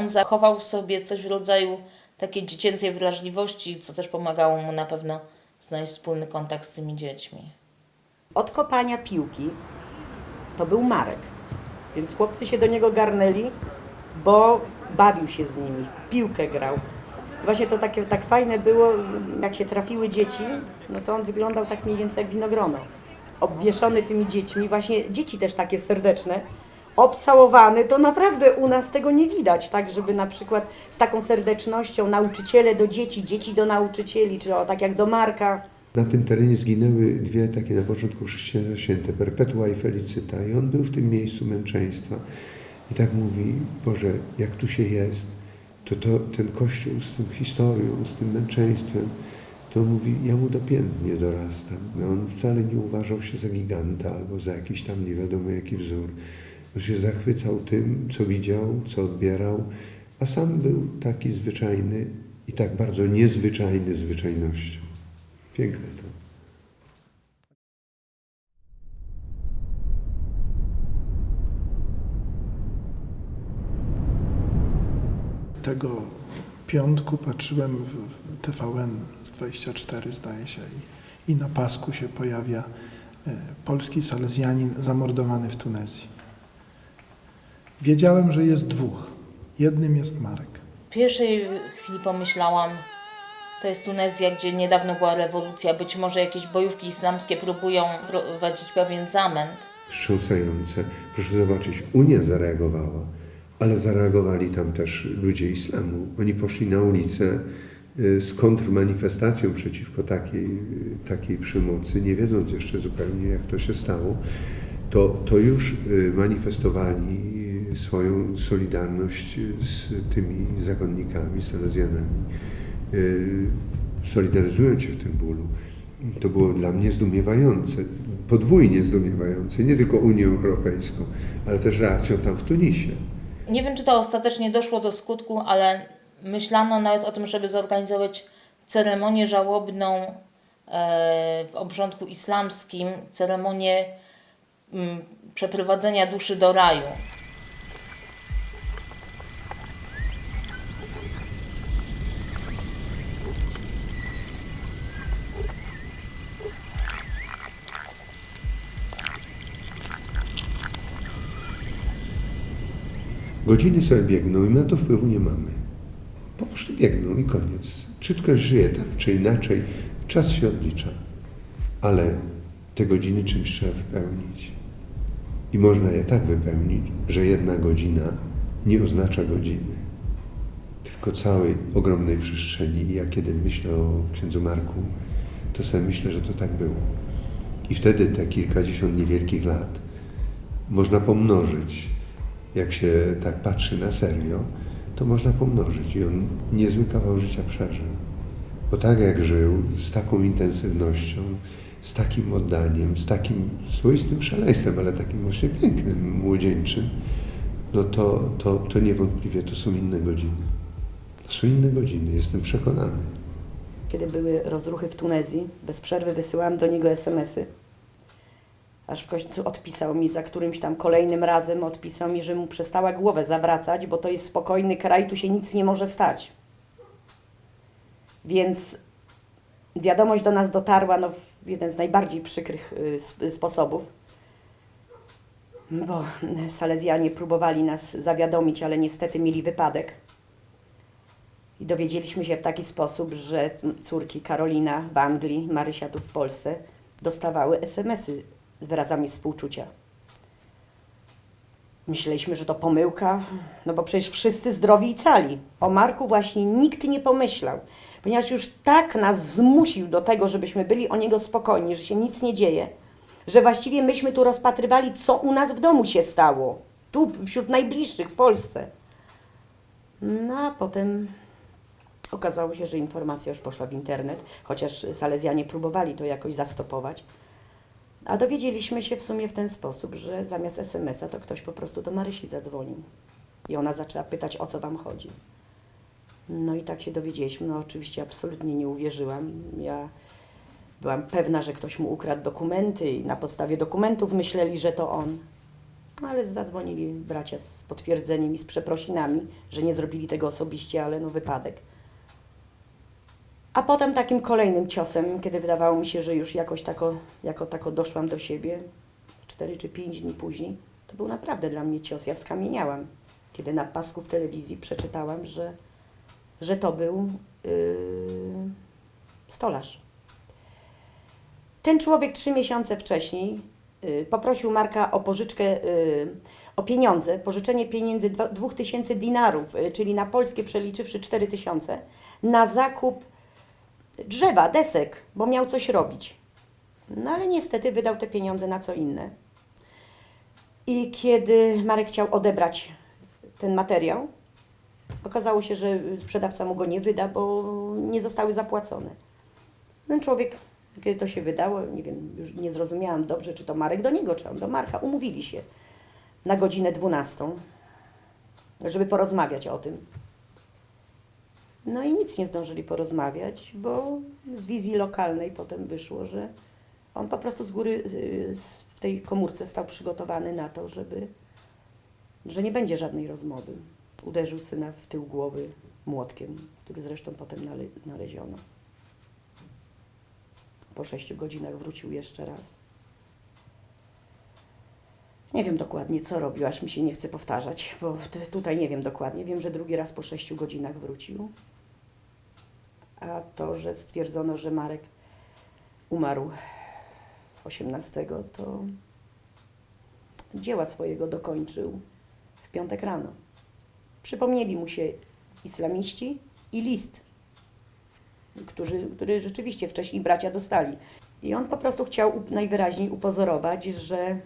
on zachował w sobie coś w rodzaju takiej dziecięcej wrażliwości, co też pomagało mu na pewno znaleźć wspólny kontakt z tymi dziećmi. Od kopania piłki to był Marek, więc chłopcy się do niego garnęli, bo bawił się z nimi, piłkę grał. Właśnie to takie, tak fajne było, jak się trafiły dzieci, no to on wyglądał tak mniej więcej jak winogrono. Obwieszony tymi dziećmi, właśnie dzieci też takie serdeczne, obcałowany, to naprawdę u nas tego nie widać, tak, żeby na przykład z taką serdecznością nauczyciele do dzieci, dzieci do nauczycieli, czy o, tak jak do Marka. Na tym terenie zginęły dwie takie na początku chrześcijaństwa święte, Perpetua i Felicyta. I on był w tym miejscu męczeństwa. I tak mówi, Boże, jak tu się jest, to, to ten Kościół z tą historią, z tym męczeństwem, to mówi, ja mu dopiętnie dorastam. No on wcale nie uważał się za giganta albo za jakiś tam nie wiadomo jaki wzór. Się zachwycał tym, co widział, co odbierał, a sam był taki zwyczajny i tak bardzo niezwyczajny zwyczajnością. Piękne to. Tego piątku patrzyłem w w TVN 24 zdaje się i, i na pasku się pojawia e, polski salezjanin zamordowany w Tunezji. Wiedziałem, że jest dwóch. Jednym jest Marek. W pierwszej chwili pomyślałam, to jest Tunezja, gdzie niedawno była rewolucja, być może jakieś bojówki islamskie próbują prowadzić pewien zamęt. wstrząsające. Proszę zobaczyć, Unia zareagowała, ale zareagowali tam też ludzie islamu. Oni poszli na ulicę y, z kontrmanifestacją przeciwko takiej, y, takiej przemocy, nie wiedząc jeszcze zupełnie, jak to się stało. To, to już y, manifestowali swoją solidarność z tymi zakonnikami, salezjanami, y, solidaryzując się w tym bólu. To było dla mnie zdumiewające, podwójnie zdumiewające, nie tylko Unią Europejską, ale też reakcją tam w Tunisie. Nie wiem, czy to ostatecznie doszło do skutku, ale myślano nawet o tym, żeby zorganizować ceremonię żałobną e, w obrządku islamskim, ceremonię mm, przeprowadzenia duszy do raju. Godziny sobie biegną i my na to wpływu nie mamy. Po prostu biegną i koniec. Czy ktoś żyje tak, czy inaczej, czas się odlicza. Ale te godziny czymś trzeba wypełnić. I można je tak wypełnić, że jedna godzina nie oznacza godziny, tylko całej ogromnej przestrzeni. I ja kiedy myślę o księdzu Marku, to sobie myślę, że to tak było. I wtedy te kilkadziesiąt niewielkich lat można pomnożyć. Jak się tak patrzy na serio, to można pomnożyć. I on niezły kawał życia przeżył. Bo tak jak żył, z taką intensywnością, z takim oddaniem, z takim swoistym szaleństwem, ale takim właśnie pięknym, młodzieńczym, no to, to, to niewątpliwie to są inne godziny. To są inne godziny, jestem przekonany. Kiedy były rozruchy w Tunezji, bez przerwy wysyłałam do niego SMS-y. Aż w końcu odpisał mi za którymś tam kolejnym razem, odpisał mi, że mu przestała głowę zawracać, bo to jest spokojny kraj, tu się nic nie może stać. Więc wiadomość do nas dotarła no, w jeden z najbardziej przykrych y, sp- sposobów, bo Salezjanie próbowali nas zawiadomić, ale niestety mieli wypadek. I dowiedzieliśmy się w taki sposób, że córki Karolina w Anglii, Marysia tu w Polsce dostawały SMS-y z wyrazami współczucia. Myśleliśmy, że to pomyłka, no bo przecież wszyscy zdrowi i cali. O Marku właśnie nikt nie pomyślał, ponieważ już tak nas zmusił do tego, żebyśmy byli o niego spokojni, że się nic nie dzieje, że właściwie myśmy tu rozpatrywali, co u nas w domu się stało, tu wśród najbliższych w Polsce. No a potem Okazało się, że informacja już poszła w internet, chociaż Salezjanie próbowali to jakoś zastopować. A dowiedzieliśmy się w sumie w ten sposób, że zamiast SMS-a to ktoś po prostu do Marysi zadzwonił. I ona zaczęła pytać, o co wam chodzi. No i tak się dowiedzieliśmy. No oczywiście absolutnie nie uwierzyłam. Ja byłam pewna, że ktoś mu ukradł dokumenty i na podstawie dokumentów myśleli, że to on. No, ale zadzwonili bracia z potwierdzeniem i z przeprosinami, że nie zrobili tego osobiście, ale no wypadek. A potem takim kolejnym ciosem, kiedy wydawało mi się, że już jakoś tako, jako tako doszłam do siebie, cztery czy pięć dni później, to był naprawdę dla mnie cios. Ja skamieniałam, kiedy na pasku w telewizji przeczytałam, że, że to był yy, stolarz. Ten człowiek trzy miesiące wcześniej y, poprosił Marka o pożyczkę, y, o pieniądze, pożyczenie pieniędzy dwa- 2000 dinarów, y, czyli na polskie przeliczywszy 4000, na zakup drzewa, desek, bo miał coś robić. No ale niestety wydał te pieniądze na co inne. I kiedy Marek chciał odebrać ten materiał, okazało się, że sprzedawca mu go nie wyda, bo nie zostały zapłacone. Ten człowiek, kiedy to się wydało, nie wiem, już nie zrozumiałam dobrze, czy to Marek do niego, czy on do Marka, umówili się na godzinę 12, żeby porozmawiać o tym. No i nic nie zdążyli porozmawiać, bo z wizji lokalnej potem wyszło, że on po prostu z góry y, w tej komórce stał przygotowany na to, żeby, że nie będzie żadnej rozmowy. Uderzył syna w tył głowy młotkiem, który zresztą potem nale- znaleziono. Po sześciu godzinach wrócił jeszcze raz. Nie wiem dokładnie, co robił, aż mi się nie chce powtarzać, bo tutaj nie wiem dokładnie. Wiem, że drugi raz po sześciu godzinach wrócił. A to, że stwierdzono, że Marek umarł 18, to dzieła swojego dokończył w piątek rano. Przypomnieli mu się islamiści i list, który, który rzeczywiście wcześniej bracia dostali. I on po prostu chciał najwyraźniej upozorować, że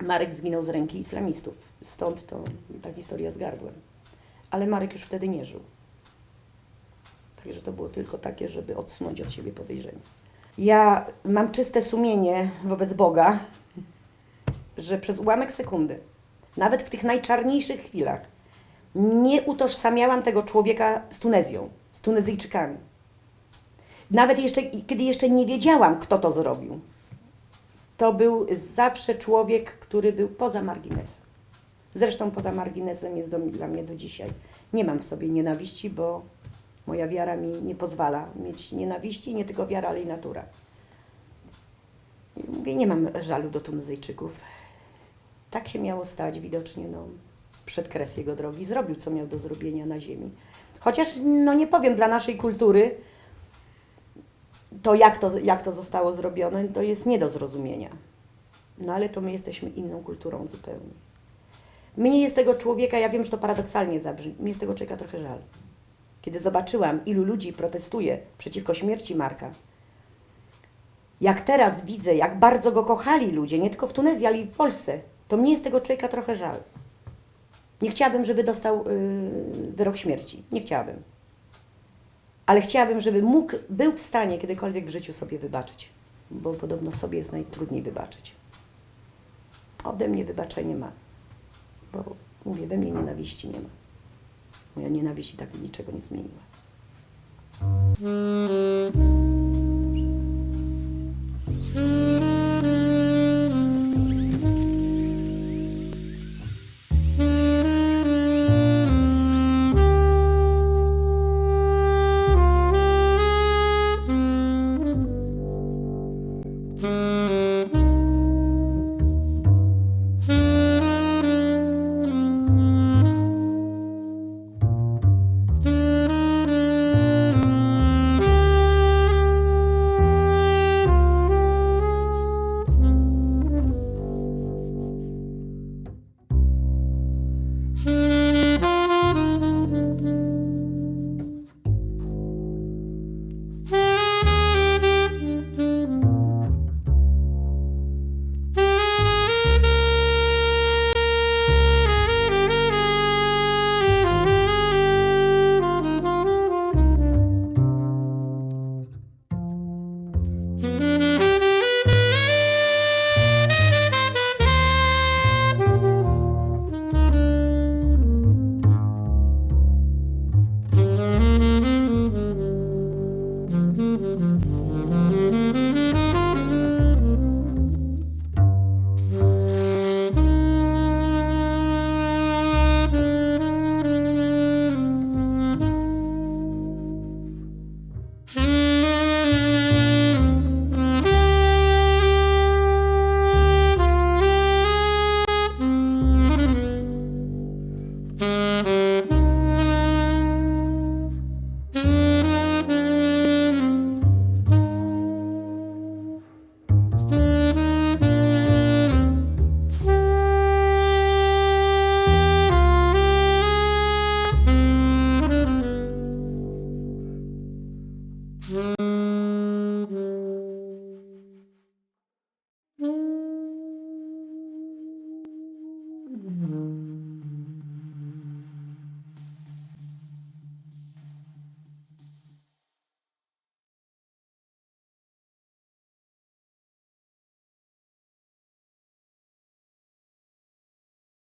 Marek zginął z ręki islamistów. Stąd to ta historia z gardłem. Ale Marek już wtedy nie żył. Także to było tylko takie, żeby odsunąć od siebie podejrzenie. Ja mam czyste sumienie wobec Boga, że przez ułamek sekundy, nawet w tych najczarniejszych chwilach, nie utożsamiałam tego człowieka z Tunezją, z Tunezyjczykami. Nawet jeszcze, kiedy jeszcze nie wiedziałam, kto to zrobił. To był zawsze człowiek, który był poza marginesem. Zresztą poza marginesem jest do, dla mnie do dzisiaj. Nie mam w sobie nienawiści, bo moja wiara mi nie pozwala mieć nienawiści, nie tylko wiara, ale i natura. Mówię, nie mam żalu do Tunezyjczyków. Tak się miało stać widocznie, no, przed kres jego drogi. Zrobił, co miał do zrobienia na ziemi. Chociaż, no nie powiem, dla naszej kultury, to jak to, jak to zostało zrobione, to jest nie do zrozumienia. No ale to my jesteśmy inną kulturą zupełnie. Mnie jest tego człowieka, ja wiem, że to paradoksalnie zabrzmi, mi jest tego człowieka trochę żal. Kiedy zobaczyłam, ilu ludzi protestuje przeciwko śmierci Marka, jak teraz widzę, jak bardzo go kochali ludzie, nie tylko w Tunezji, ale i w Polsce, to mnie jest tego człowieka trochę żal. Nie chciałabym, żeby dostał yy, wyrok śmierci. Nie chciałabym. Ale chciałabym, żeby mógł, był w stanie kiedykolwiek w życiu sobie wybaczyć. Bo podobno sobie jest najtrudniej wybaczyć. Ode mnie wybaczenie ma. Bo mówię, we mnie nienawiści nie ma. Moja nienawiść i tak niczego nie zmieniła.